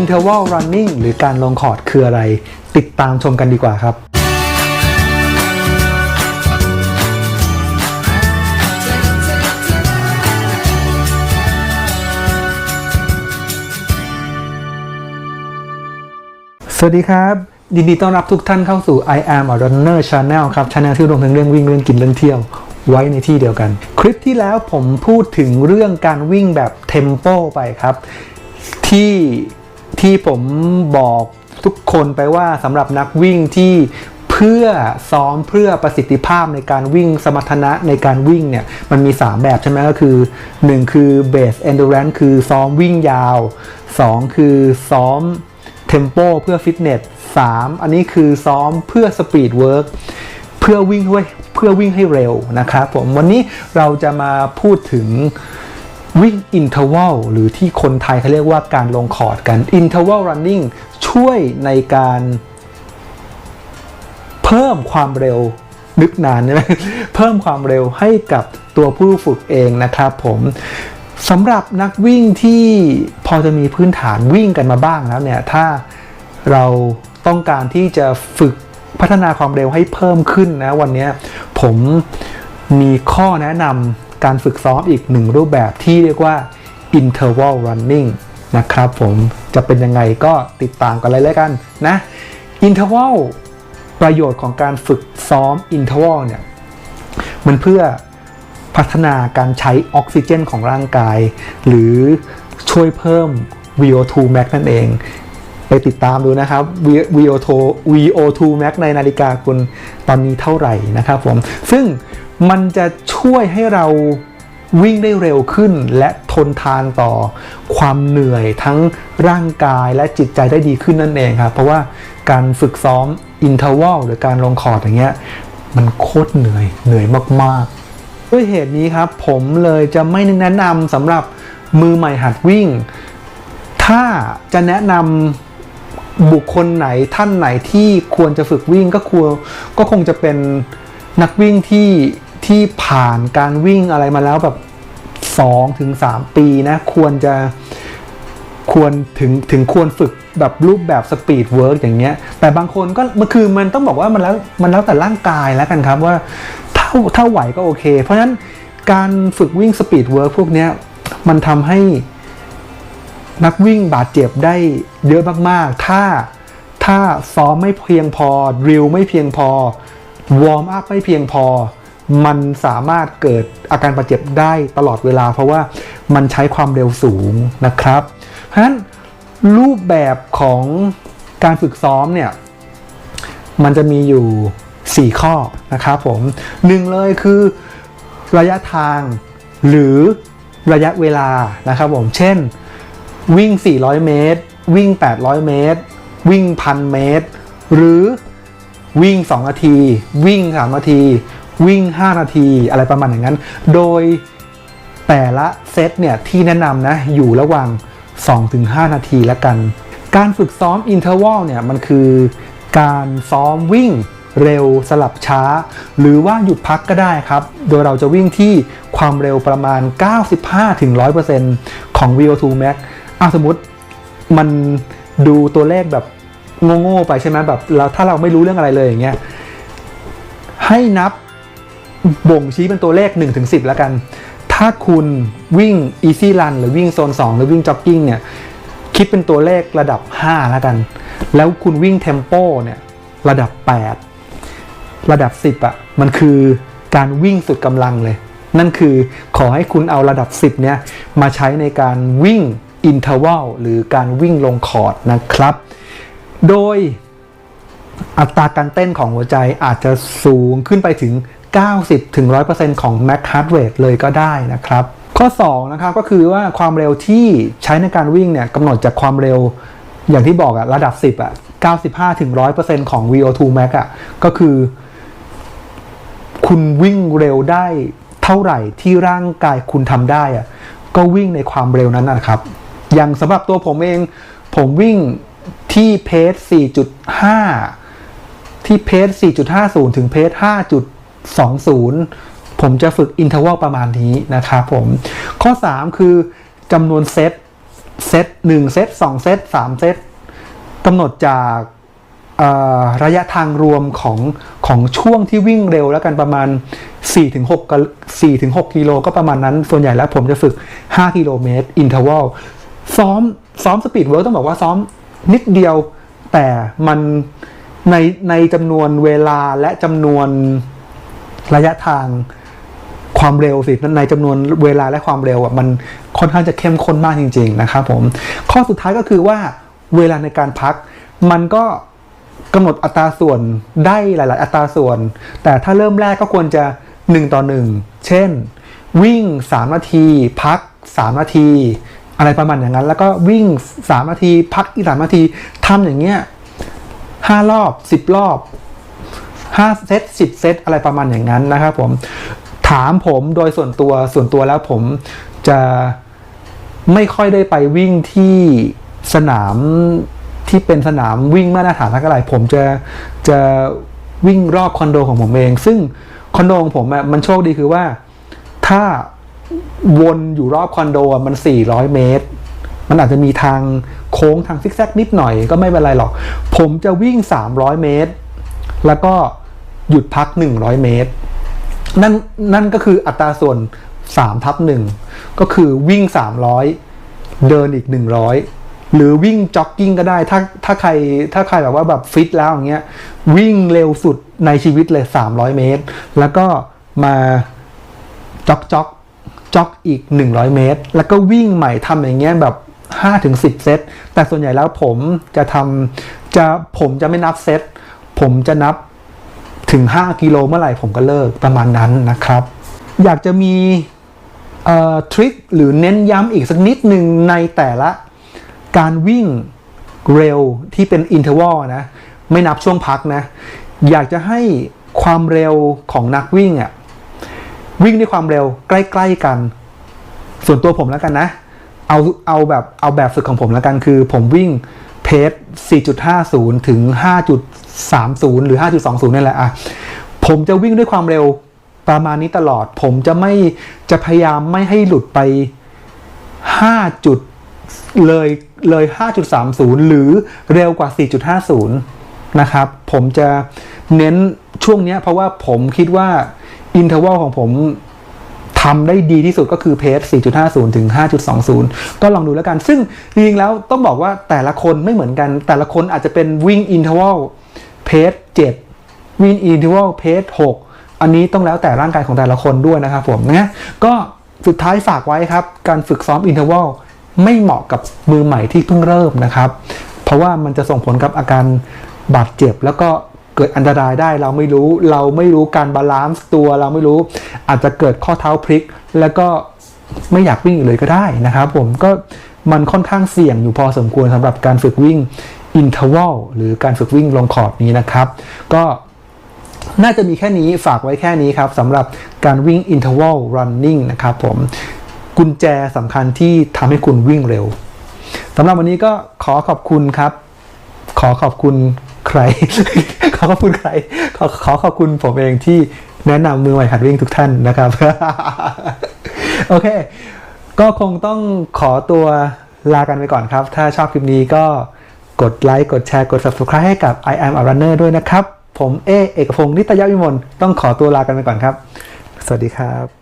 interval running หรือการลงคอร์ดคืออะไร ติดตามชมกันดีกว่าครับ สวัสดีครับ ยินดีต้อนรับทุกท่านเข้าสู่ I am a runner channel ครับ channel ที่รวมถึงเรื่องวิ่งเรื่องกินเรื่องเที่ยวไว้ในที่เดียวกัน คลิปที่แล้วผมพูดถึงเรื่องการวิ่งแบบเทมโปไปครับ ที่ ที่ผมบอกทุกคนไปว่าสำหรับนักวิ่งที่เพื่อซ้อมเพื่อประสิทธิภาพในการวิ่งสมรรถนะในการวิ่งเนี่ยมันมี 3 แบบใช่ไหมก็คือ 1 คือ base endurance คือซ้อมวิ่งยาว 2 คือซ้อมเทมโปเพื่อฟิตเนส 3 อันนี้คือซ้อมเพื่อสปีดเวิร์กเพื่อวิ่งให้เพื่อวิ่งให้เร็วนะครับผมวันนี้เราจะมาพูดถึง วิ่งอินเทอร์วัลหรือที่คนไทยเขาเรียกว่าการลงคอร์ดกันอินเทอร์วัลรันนิ่งช่วยในการเพิ่มความเร็วนึกนานใช่ไหมเพิ่มความเร็วให้กับตัวผู้ฝึกเองนะครับผมสำหรับนักวิ่งที่พอจะมีพื้นฐานวิ่งกันมาบ้างแล้วเนี่ยถ้าเราต้องการที่จะฝึกพัฒนาความเร็วให้เพิ่มขึ้นนะวันนี้ผมมีข้อแนะนำ การฝึกซ้อมอีกหนึ่งรูปแบบที่เรียกว่า interval running นะครับผมจะเป็นยังไงก็ติดตามกันเลยแล้วกันนะ interval ประโยชน์ของการฝึกซ้อม interval เนี่ยมันเพื่อพัฒนาการใช้ออกซิเจนของร่างกาย หรือช่วยเพิ่ม VO2 max นั่นเอง ไปติดตามดูนะครับ VO2 VO2 max ในนาฬิกาคุณตอนนี้เท่าไหร่นะครับผม ซึ่ง มันจะช่วยให้เราวิ่งได้เร็วขึ้นและทนทานต่อความเหนื่อยทั้งร่างกายและจิตใจได้ดีขึ้นนั่นเองครับ เพราะว่าการฝึกซ้อมอินเทอร์วัลหรือการลงคอร์ดอย่างเงี้ยมันโคตรเหนื่อยเหนื่อยมากๆ ด้วยเหตุนี้ครับ ผมเลยจะไม่แนะนำสำหรับมือใหม่หัดวิ่ง ถ้าจะแนะนำบุคคลไหนท่านไหนที่ควรจะฝึกวิ่งก็ควรก็คงจะเป็นนักวิ่งที่ ที่ผ่านการวิ่งอะไรมาแล้วแบบ2ถึง3ปีนะ ควรจะควรถึงถึงควรฝึกแบบรูปแบบสปีดเวิร์กอย่างเงี้ย แต่บางคนก็มันคือมันต้องบอกว่ามันแล้วมันแล้วแต่ร่างกายแล้วกันครับว่าถ้าถ้าไหวก็โอเค เพราะฉะนั้นการฝึกวิ่งสปีดเวิร์กพวกเนี้ยมันทำให้นักวิ่งบาดเจ็บได้เยอะมากๆ ถ้าถ้าซ้อมไม่เพียงพอริวไม่เพียงพอ วอร์มอัพไม่เพียงพอ มันสามารถเกิดอาการบาดเจ็บได้ตลอดเวลา เพราะว่ามันใช้ความเร็วสูงนะครับเพราะฉะนั้นรูปแบบของการฝึกซ้อมเนี่ย มันจะมีอยู่ 4 ข้อนะครับผมหนึ่งเลยคือระยะทางหรือระยะเวลานะครับผม เช่น วิ่ง 400 เมตร วิ่ง 800 เมตร วิ่ง 1,000 เมตร หรือวิ่ง 2 นาที วิ่ง 3 นาที วิ่ง 5 นาทีอะไรประมาณอย่างนั้น โดยแต่ละเซตเนี่ยที่แนะนำนะอยู่ระหว่าง 2-5 นาทีแล้วกัน การฝึกซ้อมอินเทอร์วัลเนี่ยมันคือการซ้อมวิ่งเร็วสลับช้า หรือว่าหยุดพักก็ได้ครับ โดยเราจะวิ่งที่ความเร็วประมาณ 95-100%ของ VO2 max อะสมมติมันดูตัวเลขแบบโง่ๆไปใช่ไหมแบบเราถ้าเราไม่รู้เรื่องอะไรเลยอย่างเงี้ยให้นับ บ่งชี้เป็นตัวเลข 1-10 แล้วกัน ถ้าคุณวิ่ง easy run หรือวิ่งโซน 2 หรือวิ่ง jogging เนี่ย คิดเป็นตัวเลขระดับ 5 แล้วกัน แล้วคุณวิ่ง tempo เนี่ยระดับ 8 ระดับ 10อะ่ะ มันคือการวิ่งสุดกำลังเลย นั่นคือขอให้คุณเอาระดับ 10 เนี่ย มาใช้ในการวิ่ง interval หรือการวิ่งลงคอร์ดนะครับ โดยอัตราการเต้นของหัวใจอาจจะสูงขึ้นไปถึง 90-100%ของ max heart rate เลยก็ได้นะครับ ข้อ2นะครับก็คือว่าความเร็วที่ใช้ในการวิ่งเนี่ยกำหนดจากความเร็วอย่างที่บอกอะระดับ 10อะ95-100%ของ VO2 max อะก็คือ คุณวิ่งเร็วได้เท่าไหร่ที่ร่างกายคุณทำได้อะก็วิ่งในความเร็วนั้นนะครับ อย่างสำหรับตัวผมเองผมวิ่งที่เพจ4.5 ที่เพจ4.50 ถึงเพจ 20 ผมจะฝึกอินเทอร์วัลประมาณนี้นะครับผม ข้อ 3 คือจำนวนเซตเซต1เซต2เซต3เซตกำหนดจากระยะทางรวมของของช่วงที่วิ่งเร็วแล้วกันประมาณ 4-6ก4-6กิโลก็ประมาณนั้น ส่วนใหญ่แล้วผมจะฝึก 5 กิโลเมตรอินเทอร์วัลซ้อมซ้อมสปีดเวิร์กต้องบอกว่าซ้อมนิดเดียวแต่มันในในจำนวนเวลาและจำนวน ระยะทางความเร็วสิในจำนวนเวลาและความเร็วอะมันค่อนข้างจะเข้มข้นมากจริง ๆ นะครับผม ข้อสุดท้ายก็คือว่าเวลาในการพักมันก็กำหนดอัตราส่วนได้หลาย ๆ อัตราส่วน แต่ถ้าเริ่มแรกก็ควรจะ 1 ต่อ 1 เช่น วิ่ง 3 นาที พัก 3 นาที อะไรประมาณอย่างนั้น แล้วก็วิ่ง 3 นาที พักอีก3นาทีทำอย่างเงี้ย5รอบ 10 รอบ 5เซต10 เซตอะไรประมาณอย่างนั้นนะครับผมถามผมโดยส่วนตัวส่วนตัวแล้วผมจะไม่ค่อยได้ไปวิ่งที่สนามที่เป็นสนามวิ่งมาตรฐานทักอะไรผมจะจะวิ่งรอบคอนโดของผมเอง ซึ่งคอนโดของผมมันโชคดีคือว่าถ้าวนอยู่รอบคอนโดมัน 400 เมตร มันอาจจะมีทางโค้งทางซิกแซกนิดหน่อยก็ไม่เป็นไรหรอก ผมจะวิ่ง 300 เมตร แล้วก็ หยุดพัก 100 เมตร นั่นนั่นก็คืออัตราส่วน3ทับ1ก็คือวิ่ง 300 เดินอีก 100 หรือวิ่งจ็อกกิ้งก็ได้ ถ้าถ้าใครถ้าใครแบบว่าแบบฟิตแล้วอย่างเงี้ยวิ่งเร็วสุดในชีวิตเลย 300 เมตร แล้วก็มาจ็อกจ็อกจ็อกอีก 100 เมตร แล้วก็วิ่งใหม่ทำอย่างเงี้ยแบบ5ถึง10เซต แต่ส่วนใหญ่แล้วผมจะทำจะผมจะไม่นับเซต ผมจะนับ ถึง 5 กิโลเมื่อไหร่ผมก็เลิกประมาณนั้นนะครับ อยากจะมีทริคหรือเน้นย้ำอีกสักนิดหนึ่งในแต่ละการวิ่งเร็วที่เป็นอินเทอร์วลนะ ไม่นับช่วงพักนะ อยากจะให้ความเร็วของนักวิ่งอะ่ะวิ่งด้วยความเร็วใกล้ ๆกัน ส่วนตัวผมแล้วกันนะ เอาเอาแบบเอาแบบฝึกของผมแล้วกันคือ ผมวิ่ง เพจ4.50 ถึง 5.30 หรือ 5.20นี่แหละอะผมจะวิ่งด้วยความเร็วประมาณนี้ตลอด ผมจะไม่จะพยายามไม่ให้หลุดไป 5 จุดเลยเลย 5.30 หรือเร็วกว่า 4.50 นะครับ ผมจะเน้นช่วงเนี้ยเพราะว่าผมคิดว่าอินเทอร์วัลของผม ทำได้ดีที่สุดก็คือเพจ4.50 ถึง 5.20 ก็ลองดูแล้วกัน ซึ่งจริงๆแล้วต้องบอกว่าแต่ละคนไม่เหมือนกัน แต่ละคนอาจจะเป็นวิ่งอินเทอร์วัลเพจ7วิ่งอินเทอร์วัลเพจ6อันนี้ต้องแล้วแต่ร่างกายของแต่ละคนด้วยนะครับผมนะก็สุดท้ายฝากไว้ครับ การฝึกซ้อมอินเทอร์วัลไม่เหมาะกับมือใหม่ที่เพิ่งเริ่มนะครับ เพราะว่ามันจะส่งผลกับอาการบาดเจ็บแล้วก็ เกิดอันตรายได้เราไม่รู้เราไม่รู้การบาลานซ์ตัวเราไม่รู้อาจจะเกิดข้อเท้าพลิก แล้วก็ไม่อยากวิ่งอีกเลยก็ได้นะครับผมก็มันค่อนข้างเสี่ยงอยู่พอสมควรสำหรับการฝึกวิ่งอินเทอร์วัลหรือการฝึกวิ่งลงคอร์ดนี้นะครับ ก็น่าจะมีแค่นี้ฝากไว้แค่นี้ครับสำหรับการวิ่ง interval running นะครับผมกุญแจสำคัญที่ทำให้คุณวิ่งเร็วสำหรับวันนี้ก็ขอขอบคุณครับ ขอขอบคุณ ใครขอขอบคุณใคร ขอขอขอบคุณผมเองที่แนะนำมือใหม่หัดวิ่งทุกท่านนะครับ โอเค ก็คงต้องขอตัวลากันไปก่อนครับ ถ้าชอบคลิปนี้ก็กดไลค์กดแชร์กด subscribe ให้กับ I am a runner ด้วยนะครับ ผมเอเอกพงศ์นิตยวิมลต้องขอตัวลากันไปก่อนครับ สวัสดีครับ